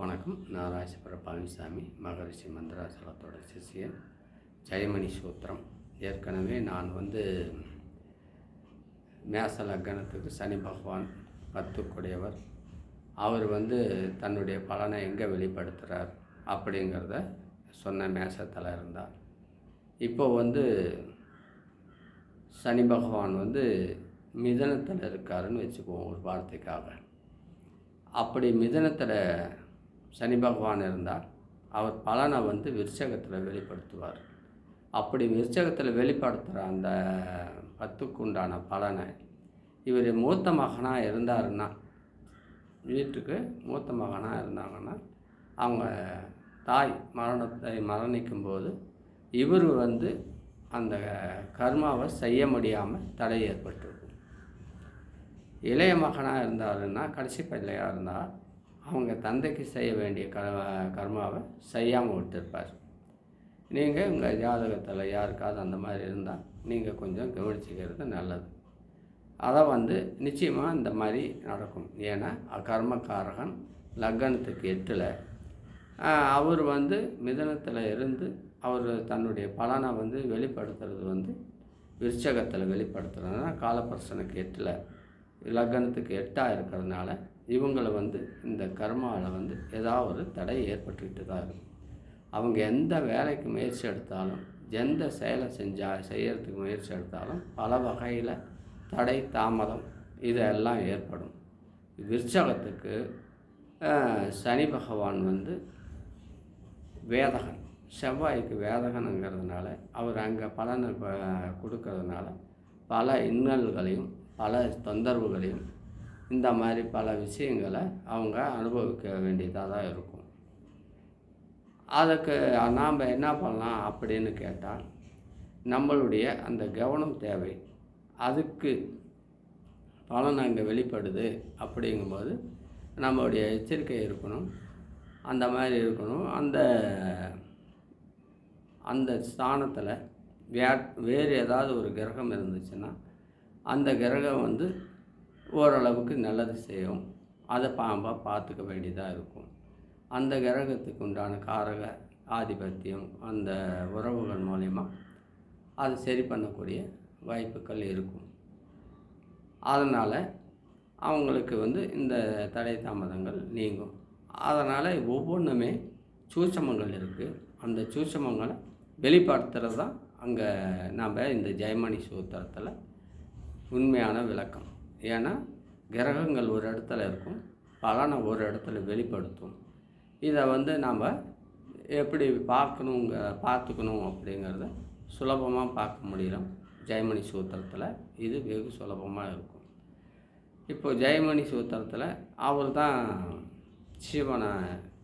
வணக்கம். நான் ராசிபுர பழனிசாமி மகரிஷி மந்திராசலத்தோட சிஷியன் ஜெயமணி சூத்திரம். ஏற்கனவே நான் வந்து மேச லக்னத்துக்கு சனி பகவான் பத்துக்குடையவர். அவர் வந்து தன்னுடைய பலனை எங்கே வெளிப்படுத்துகிறார் அப்படிங்கிறத சொன்ன மேசத்தில் இருந்தார். இப்போ வந்து சனி பகவான் வந்து மிதனத்தில் இருக்காருன்னு வச்சுக்குவோம் ஒரு வார்த்தைக்காக. அப்படி மிதனத்தில் சனி பகவான் இருந்தால் அவர் பலனை வந்து விருச்சகத்தில் வெளிப்படுத்துவார். அப்படி விருச்சகத்தில் வெளிப்படுத்துகிற அந்த பத்துக்குண்டான பலனை இவர் மூத்த மகனாக இருந்தாருன்னா வீட்டுக்கு மூத்த மகனாக இருந்தாங்கன்னா அவங்க தாய் மரணத்தை மரணிக்கும்போது இவர் வந்து அந்த கர்மாவை செய்ய முடியாமல் தடை ஏற்பட்டிருக்கும் இளைய மகனாக இருந்தாருன்னா கடைசி பிள்ளையாக இருந்தால் அவங்க தந்தைக்கு செய்ய வேண்டிய க கர்மாவை செய்யாமல் விட்டுருப்பார். நீங்கள் உங்கள் ஜாதகத்தில் யாருக்காவது அந்த மாதிரி இருந்தால் நீங்கள் கொஞ்சம் கவனிச்சிக்கிறது நல்லது. அதை வந்து நிச்சயமாக இந்த மாதிரி நடக்கும். ஏன்னா கர்மக்காரகன் லக்னத்துக்கு எட்டில் அவர் வந்து மிதனத்தில் இருந்து அவர் தன்னுடைய பலனை வந்து வெளிப்படுத்துறது வந்து விருச்சகத்தில் வெளிப்படுத்துறதுனா காலப்பர்சனுக்கு எட்டில். லக்னத்துக்கு எட்டாக இருக்கிறதுனால இவங்களை வந்து இந்த கர்மாவில் வந்து ஏதாவது ஒரு தடை ஏற்பட்டுக்கிட்டு தான் இருக்கும் அவங்க எந்த வேலைக்கு முயற்சி எடுத்தாலும் எந்த செயலை செஞ்சால் செய்கிறதுக்கு முயற்சி எடுத்தாலும் பல வகையில் தடை தாமதம் இதெல்லாம் ஏற்படும். விருச்சகத்துக்கு சனி பகவான் வந்து வேதகன் செவ்வாய்க்கு வேதகனுங்கிறதுனால அவர் அங்கே பலனை கொடுக்கறதுனால பல இன்னல்களையும் பல தொந்தரவுகளையும் இந்த மாதிரி பல விஷயங்களை அவங்க அனுபவிக்க வேண்டியதாக தான் இருக்கும். அதுக்கு நாம் என்ன பண்ணலாம் அப்படின்னு கேட்டால் நம்மளுடைய அந்த கவனம் தேவை. அதுக்கு பலன் அங்கே வெளிப்படுது அப்படிங்கும்போது நம்மளுடைய எச்சரிக்கை இருக்கணும். அந்த மாதிரி இருக்கணும். அந்த அந்த ஸ்தானத்தில் வே வேறு ஏதாவது ஒரு கிரகம் இருந்துச்சுன்னா அந்த கிரகம் வந்து ஓரளவுக்கு நல்லது செய்யும். அதை பாம்பாக பார்த்துக்க வேண்டியதாக இருக்கும். அந்த கிரகத்துக்கு உண்டான காரக ஆதிபத்தியம் அந்த உறவுகள் மூலயமா அது சரி பண்ணக்கூடிய வாய்ப்புகள் இருக்கும். அதனால் அவங்களுக்கு வந்து இந்த தடை தாமதங்கள் நீங்கும். அதனால் ஒவ்வொன்றுமே சூட்சமங்கள் இருக்குது அந்த சூட்சமங்களை வெளிப்படுத்துகிறது தான் அங்கே நாம் இந்த ஜெயமணி சூத்திரத்தில் உண்மையான விளக்கம். ஏன்னா கிரகங்கள் ஒரு இடத்துல இருக்கும் பலனை ஒரு இடத்துல வெளிப்படுத்தும். இதை வந்து நாம் எப்படி பார்க்கணுங்க பார்த்துக்கணும் அப்படிங்கிறத சுலபமாக பார்க்க முடியலாம் ஜெயமணி சூத்திரத்தில் இது வெகு சுலபமாக இருக்கும். இப்போ ஜெயமணி சூத்திரத்தில் அவர் தான் ஜீவன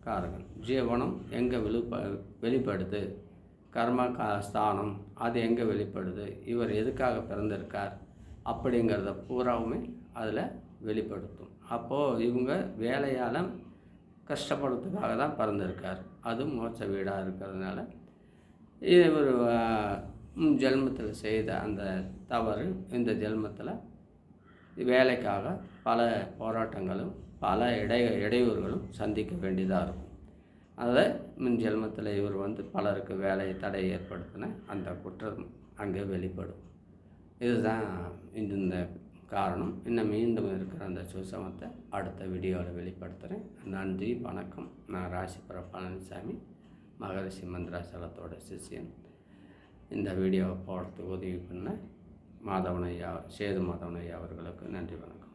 காரகன் ஜீவனம் எங்கே வெளிப்ப வெளிப்படுது? கர்ம கா ஸ்தானம் அது எங்கே வெளிப்படுது? இவர் எதுக்காக பிறந்திருக்கார்? அப்படிங்கிறத பூராவுமே அதில் வெளிப்படுத்தும். அப்போது இவங்க வேலையால் கஷ்டப்படுறதுக்காக தான் பிறந்திருக்கார். அது மோட்ச வீடாக இருக்கிறதுனால இவர் ஜென்மத்தில் செய்த அந்த தவறு இந்த ஜென்மத்தில் வேலைக்காக பல போராட்டங்களும் பல இடை இடையூறுகளும் சந்திக்க வேண்டியதாக இருக்கும். அதை மின் ஜென்மத்தில் இவர் வந்து பலருக்கு வேலை தடை ஏற்படுத்தின அந்த குற்றம் அங்கே வெளிப்படும். இதுதான் இந்த காரணம். இன்னும் மீண்டும் இருக்கிற அந்த சுசமத்தை அடுத்த வீடியோவில் வெளிப்படுத்துகிறேன் நன்றி வணக்கம். நான் ராசிபுர பழனிசாமி மகரிஷி மந்திராசலத்தோட சிஷியன். இந்த வீடியோவை போடுறதுக்கு உதவி பண்ண மாதவனையா சேது மாதவனையா அவர்களுக்கு நன்றி வணக்கம்.